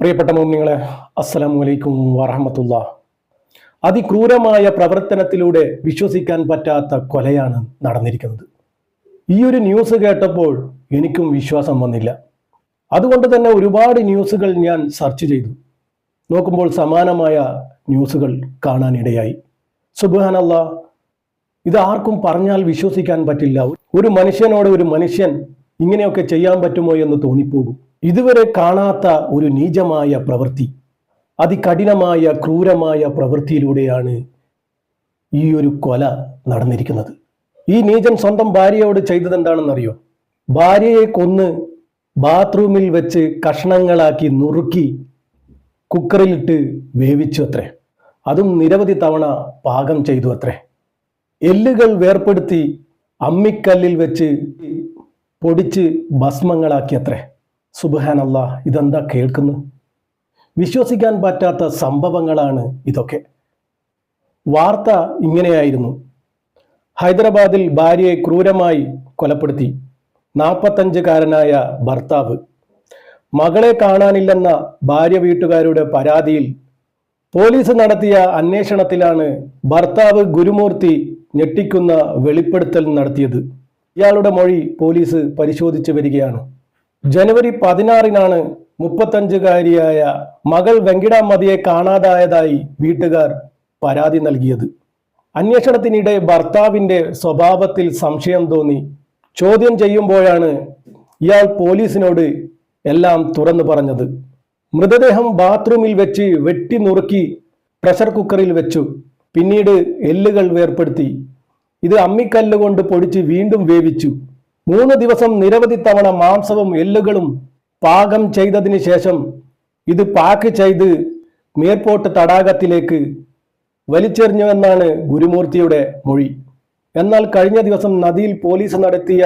പ്രിയപ്പെട്ട മോമിനിങ്ങളെ അസ്സലാമു അലൈക്കും വറഹമത്തുള്ള. അതിക്രൂരമായ പ്രവർത്തനത്തിലൂടെ വിശ്വസിക്കാൻ പറ്റാത്ത കൊലയാണ് നടന്നിരിക്കുന്നത്. ഈ ഒരു ന്യൂസ് കേട്ടപ്പോൾ എനിക്കും വിശ്വാസം വന്നില്ല. അതുകൊണ്ട് തന്നെ ഒരുപാട് ന്യൂസുകൾ ഞാൻ സെർച്ച് ചെയ്തു. നോക്കുമ്പോൾ സമാനമായ ന്യൂസുകൾ കാണാനിടയായി. സുബാനല്ല ഇത് ആർക്കും പറഞ്ഞാൽ വിശ്വസിക്കാൻ പറ്റില്ല. ഒരു മനുഷ്യനോട് ഒരു മനുഷ്യൻ ഇങ്ങനെയൊക്കെ ചെയ്യാൻ പറ്റുമോ എന്ന് തോന്നിപ്പോകും. ഇതുവരെ കാണാത്ത ഒരു നീചമായ പ്രവൃത്തി അതികഠിനമായ ക്രൂരമായ പ്രവൃത്തിയിലൂടെയാണ് ഈ ഒരു കൊല നടന്നിരിക്കുന്നത്. ഈ നീചൻ സ്വന്തം ഭാര്യയോട് ചെയ്തത് എന്താണെന്നറിയോ ഭാര്യയെ കൊന്ന് ബാത്റൂമിൽ വെച്ച് കഷ്ണങ്ങളാക്കി നുറുക്കി കുക്കറിലിട്ട് വേവിച്ചു അത്രേ അതും നിരവധി തവണ പാകം ചെയ്തു അത്രേ എല്ലുകൾ വേർപ്പെടുത്തി അമ്മിക്കല്ലിൽ വെച്ച് പൊടിച്ച് ഭസ്മങ്ങളാക്കി അത്രേ സുബഹാനല്ല ഇതെന്താ കേൾക്കുന്നു? വിശ്വസിക്കാൻ പറ്റാത്ത സംഭവങ്ങളാണ് ഇതൊക്കെ. വാർത്ത ഇങ്ങനെയായിരുന്നു. ഹൈദരാബാദിൽ ഭാര്യയെ ക്രൂരമായി കൊലപ്പെടുത്തി നാൽപ്പത്തഞ്ചുകാരനായ ഭർത്താവ്. മകളെ കാണാനില്ലെന്ന ഭാര്യ വീട്ടുകാരുടെ പരാതിയിൽ പോലീസ് നടത്തിയ അന്വേഷണത്തിലാണ് ഭർത്താവ് ഗുരുമൂർത്തി ഞെട്ടിക്കുന്ന വെളിപ്പെടുത്തൽ നടത്തിയത്. ഇയാളുടെ മൊഴി പോലീസ് പരിശോധിച്ചു വരികയാണ്. ജനുവരി പതിനാറിനാണ് മുപ്പത്തഞ്ചുകാരിയായ മകൾ വെങ്കിടാമതിയെ കാണാതായതായി വീട്ടുകാർ പരാതി നൽകിയത്. അന്വേഷണത്തിനിടെ ഭർത്താവിന്റെ സ്വഭാവത്തിൽ സംശയം തോന്നി. ചോദ്യം ചെയ്യുമ്പോഴാണ് ഇയാൾ പോലീസിനോട് എല്ലാം തുറന്നു പറഞ്ഞത്. മൃതദേഹം ബാത്റൂമിൽ വെച്ച് വെട്ടി നുറുക്കി പ്രഷർ കുക്കറിൽ വെച്ചു. പിന്നീട് എല്ലുകൾ വേർപ്പെടുത്തി. ഇത് അമ്മിക്കല്ല് കൊണ്ട് പൊടിച്ച് വീണ്ടും വേവിച്ചു. മൂന്ന് ദിവസം നിരവധി തവണ മാംസവും എല്ലുകളും പാകം ചെയ്തതിന് ശേഷം ഇത് പാക്ക് ചെയ്ത് മേർപോട്ട് തടാകത്തിലേക്ക് വലിച്ചെറിഞ്ഞുവെന്നാണ് ഗുരുമൂർത്തിയുടെ മൊഴി. എന്നാൽ കഴിഞ്ഞ ദിവസം നദിയിൽ പോലീസ് നടത്തിയ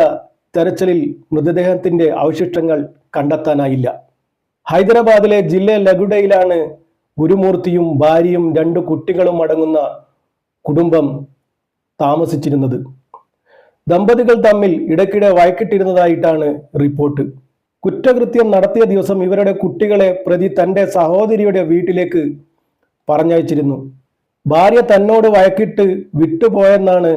തെരച്ചിലിൽ മൃതദേഹത്തിന്റെ അവശിഷ്ടങ്ങൾ കണ്ടെത്താനായില്ല. ഹൈദരാബാദിലെ ജില്ല ലഗുഡയിലാണ് ഗുരുമൂർത്തിയും ഭാര്യയും രണ്ട് കുട്ടികളും അടങ്ങുന്ന കുടുംബം താമസിച്ചിരുന്നത്. ദമ്പതികൾ തമ്മിൽ ഇടയ്ക്കിടെ വഴക്കിട്ടിരുന്നതായിട്ടാണ് റിപ്പോർട്ട്. കുറ്റകൃത്യം നടത്തിയ ദിവസം ഇവരുടെ കുട്ടികളെ പ്രതി തന്റെ സഹോദരിയുടെ വീട്ടിലേക്ക് പറഞ്ഞയച്ചിരുന്നു. ഭാര്യ തന്നോട് വഴക്കിട്ട് വിട്ടുപോയെന്നാണ്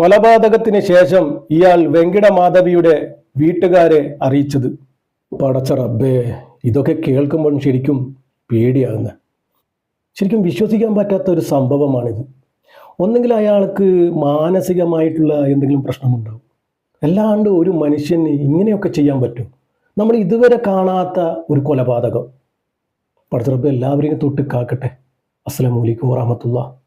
കൊലപാതകത്തിന് ശേഷം ഇയാൾ വെങ്കിട മാധവിയുടെ വീട്ടുകാരെ അറിയിച്ചത്. പടച്ച റബ്ബേ ഇതൊക്കെ കേൾക്കുമ്പോൾ ശരിക്കും പേടിയാകുന്ന. ശരിക്കും വിശ്വസിക്കാൻ പറ്റാത്ത ഒരു സംഭവമാണിത്. ഒന്നെങ്കിൽ അയാൾക്ക് മാനസികമായിട്ടുള്ള എന്തെങ്കിലും പ്രശ്നമുണ്ടാവും. അല്ലാണ്ട് ഒരു മനുഷ്യന് ഇങ്ങനെയൊക്കെ ചെയ്യാൻ പറ്റും. നമ്മൾ ഇതുവരെ കാണാത്ത ഒരു കൊലപാതകം. പടച്ച റബ്ബ് എല്ലാവരെയും തൊട്ട് കാക്കട്ടെ. അസ്സലാമു അലൈക്കും വറഹമത്തുള്ള